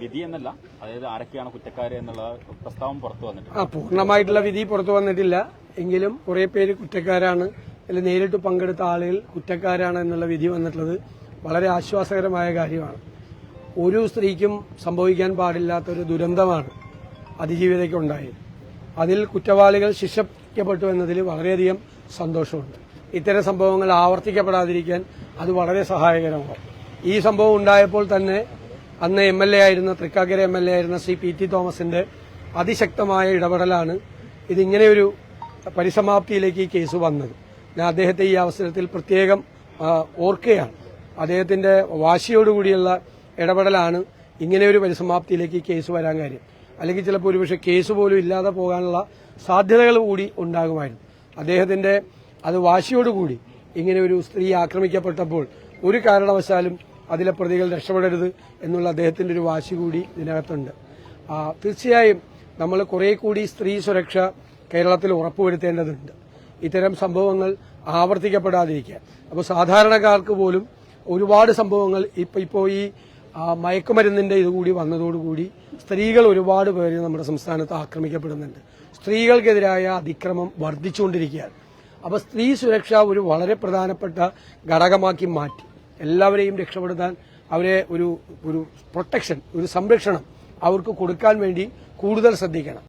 വിധി എന്നല്ല അതായത് ആരൊക്കെയാണ് കുറ്റക്കാര് എന്നുള്ള പ്രസ്താവം പുറത്തു വന്നിട്ടുണ്ട്. ആ പൂർണമായിട്ടുള്ള വിധി പുറത്തു വന്നിട്ടില്ല. എങ്കിലും കുറെ പേര് കുറ്റക്കാരാണ്. അല്ലെങ്കിൽ നേരിട്ട് പങ്കെടുത്ത ആളുകൾ കുറ്റക്കാരാണ് എന്നുള്ള വിധി വന്നിട്ടുള്ളത് വളരെ ആശ്വാസകരമായ കാര്യമാണ്. ഒരു സ്ത്രീക്കും സംഭവിക്കാൻ പാടില്ലാത്ത ഒരു ദുരന്തമാണ് അതിജീവിതയ്ക്ക് ഉണ്ടായത് അതിൽ കുറ്റവാളികൾ ശിക്ഷിക്കപ്പെട്ടു എന്നതിൽ വളരെയധികം സന്തോഷമുണ്ട്. ഇത്തരം സംഭവങ്ങൾ ആവർത്തിക്കപ്പെടാതിരിക്കാൻ അത് വളരെ സഹായകരമാകും ഈ സംഭവം ഉണ്ടായപ്പോൾ തന്നെ അന്ന് എം എൽ എ ആയിരുന്ന തൃക്കാക്കര എം എൽ എ ആയിരുന്ന ശ്രീ പി ടി തോമസിന്റെ അതിശക്തമായ ഇടപെടലാണ് ഇതിങ്ങനെയൊരു പരിസമാപ്തിയിലേക്ക് ഈ കേസ് വന്നത്. ഞാൻ അദ്ദേഹത്തെ ഈ അവസരത്തിൽ പ്രത്യേകം ഓർക്കുകയാണ്. അദ്ദേഹത്തിന്റെ വാശിയോടുകൂടിയുള്ള ഇടപെടലാണ് ഇങ്ങനെയൊരു പരിസമാപ്തിയിലേക്ക് ഈ കേസ് വരാൻ കാര്യം. അല്ലെങ്കിൽ ചിലപ്പോൾ ഒരുപക്ഷെ കേസ് പോലും ഇല്ലാതെ പോകാനുള്ള സാധ്യതകൾ കൂടി ഉണ്ടാകുമായിരുന്നു. അദ്ദേഹത്തിന്റെ അത് വാശിയോടുകൂടി ഇങ്ങനെ ഒരു സ്ത്രീ ആക്രമിക്കപ്പെട്ടപ്പോൾ ഒരു കാരണവശാലും അതിലെ പ്രതികൾ രക്ഷപ്പെടരുത് എന്നുള്ള അദ്ദേഹത്തിന്റെ ഒരു വാശി കൂടി ഇതിനകത്തുണ്ട്. തീർച്ചയായും നമ്മൾ കുറെ കൂടി സ്ത്രീ സുരക്ഷ കേരളത്തിൽ ഉറപ്പുവരുത്തേണ്ടതുണ്ട്. ഇത്തരം സംഭവങ്ങൾ ആവർത്തിക്കപ്പെടാതിരിക്കാൻ. അപ്പോൾ സാധാരണക്കാർക്ക് പോലും ഒരുപാട് സംഭവങ്ങൾ ഇപ്പോൾ ഇപ്പോൾ ഈ മയക്കുമരുന്നിന്റെ ഇതുകൂടി വന്നതോടുകൂടി സ്ത്രീകൾ ഒരുപാട് പേര് നമ്മുടെ സംസ്ഥാനത്ത് ആക്രമിക്കപ്പെടുന്നുണ്ട്. സ്ത്രീകൾക്കെതിരായ അതിക്രമം വർദ്ധിച്ചുകൊണ്ടിരിക്കുകയാണ്. അപ്പോൾ സ്ത്രീ സുരക്ഷ ഒരു വളരെ പ്രധാനപ്പെട്ട ഘടകമാക്കി മാറ്റി. എല്ലാവരെയും രക്ഷപ്പെടുത്താൻ അവരെ ഒരു ഒരു പ്രൊട്ടക്ഷൻ ഒരു സംരക്ഷണം അവർക്ക് കൊടുക്കാൻ വേണ്ടി കൂടുതൽ ശ്രദ്ധിക്കണം.